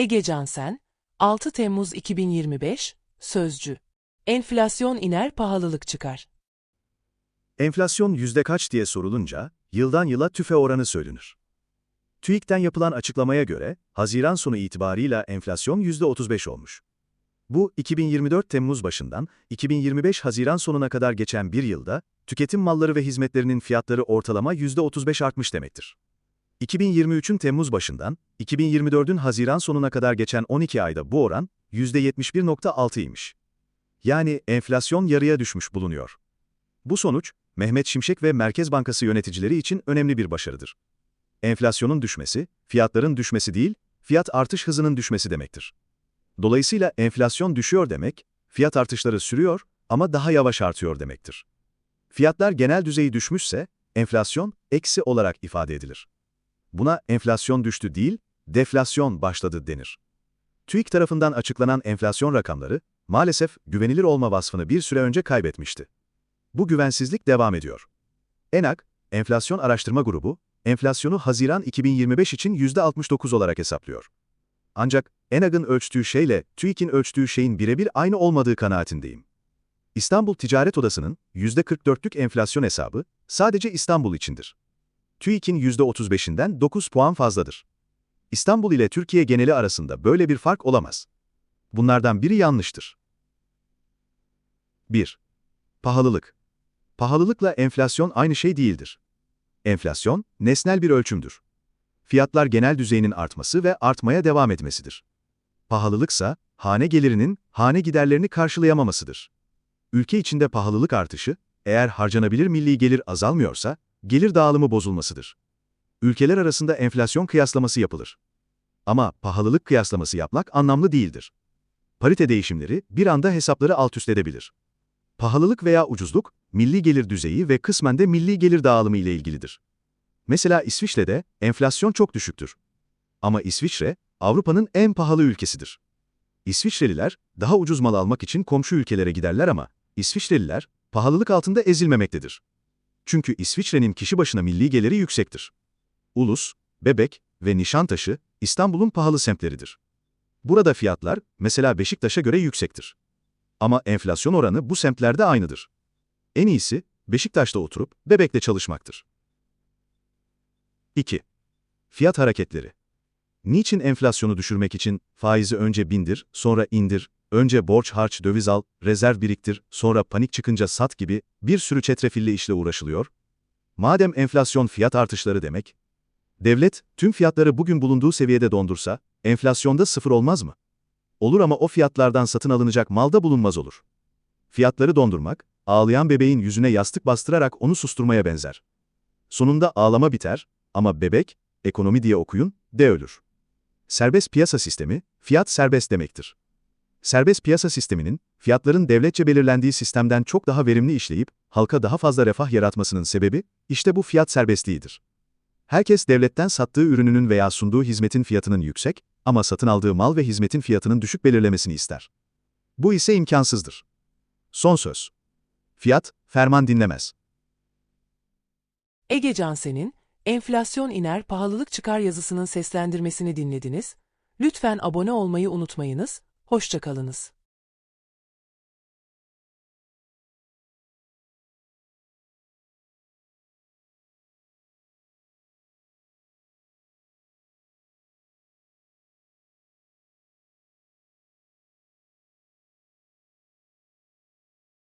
Ege Cansen, 6 Temmuz 2025, Sözcü. Enflasyon iner, pahalılık çıkar. Enflasyon yüzde kaç diye sorulunca, yıldan yıla tüfe oranı söylenir. TÜİK'ten yapılan açıklamaya göre, Haziran sonu itibarıyla enflasyon yüzde 35 olmuş. Bu, 2024 Temmuz başından 2025 Haziran sonuna kadar geçen bir yılda, tüketim malları ve hizmetlerinin fiyatları ortalama yüzde 35 artmış demektir. 2023'ün Temmuz başından 2024'ün Haziran sonuna kadar geçen 12 ayda bu oran %71.6'ymış. Yani enflasyon yarıya düşmüş bulunuyor. Bu sonuç, Mehmet Şimşek ve Merkez Bankası yöneticileri için önemli bir başarıdır. Enflasyonun düşmesi, fiyatların düşmesi değil, fiyat artış hızının düşmesi demektir. Dolayısıyla enflasyon düşüyor demek, fiyat artışları sürüyor ama daha yavaş artıyor demektir. Fiyatlar genel düzeyi düşmüşse, enflasyon eksi olarak ifade edilir. Buna enflasyon düştü değil, deflasyon başladı denir. TÜİK tarafından açıklanan enflasyon rakamları, maalesef güvenilir olma vasfını bir süre önce kaybetmişti. Bu güvensizlik devam ediyor. ENAK, Enflasyon Araştırma Grubu, enflasyonu Haziran 2025 için %69 olarak hesaplıyor. Ancak ENAG'ın ölçtüğü şeyle TÜİK'in ölçtüğü şeyin birebir aynı olmadığı kanaatindeyim. İstanbul Ticaret Odası'nın %44'lük enflasyon hesabı sadece İstanbul içindir. TÜİK'in %35'inden 9 puan fazladır. İstanbul ile Türkiye geneli arasında böyle bir fark olamaz. Bunlardan biri yanlıştır. 1. Pahalılık. Pahalılıkla enflasyon aynı şey değildir. Enflasyon, nesnel bir ölçümdür. Fiyatlar genel düzeyinin artması ve artmaya devam etmesidir. Pahalılıksa, hane gelirinin, hane giderlerini karşılayamamasıdır. Ülke içinde pahalılık artışı, eğer harcanabilir milli gelir azalmıyorsa, gelir dağılımı bozulmasıdır. Ülkeler arasında enflasyon kıyaslaması yapılır. Ama pahalılık kıyaslaması yapmak anlamlı değildir. Parite değişimleri bir anda hesapları alt üst edebilir. Pahalılık veya ucuzluk, milli gelir düzeyi ve kısmen de milli gelir dağılımı ile ilgilidir. Mesela İsviçre'de enflasyon çok düşüktür. Ama İsviçre, Avrupa'nın en pahalı ülkesidir. İsviçreliler, daha ucuz mal almak için komşu ülkelere giderler ama, İsviçreliler, pahalılık altında ezilmemektedir. Çünkü İsviçre'nin kişi başına milli geliri yüksektir. Ulus, Bebek ve Nişantaşı, İstanbul'un pahalı semtleridir. Burada fiyatlar, mesela Beşiktaş'a göre yüksektir. Ama enflasyon oranı bu semtlerde aynıdır. En iyisi, Beşiktaş'ta oturup Bebek'te çalışmaktır. 2. Fiyat hareketleri. Niçin enflasyonu düşürmek için faizi önce bindir, sonra indir, önce borç harç döviz al, rezerv biriktir, sonra panik çıkınca sat gibi bir sürü çetrefilli işle uğraşılıyor? Madem enflasyon fiyat artışları demek, devlet tüm fiyatları bugün bulunduğu seviyede dondursa, enflasyonda sıfır olmaz mı? Olur ama o fiyatlardan satın alınacak malda bulunmaz olur. Fiyatları dondurmak, ağlayan bebeğin yüzüne yastık bastırarak onu susturmaya benzer. Sonunda ağlama biter ama bebek, ekonomi diye okuyun, de ölür. Serbest piyasa sistemi, fiyat serbest demektir. Serbest piyasa sisteminin, fiyatların devletçe belirlendiği sistemden çok daha verimli işleyip, halka daha fazla refah yaratmasının sebebi, işte bu fiyat serbestliğidir. Herkes devletten sattığı ürününün veya sunduğu hizmetin fiyatının yüksek, ama satın aldığı mal ve hizmetin fiyatının düşük belirlemesini ister. Bu ise imkansızdır. Son söz. Fiyat, ferman dinlemez. Ege Cansen'in Enflasyon iner, pahalılık çıkar yazısının seslendirmesini dinlediniz. Lütfen abone olmayı unutmayınız. Hoşçakalınız.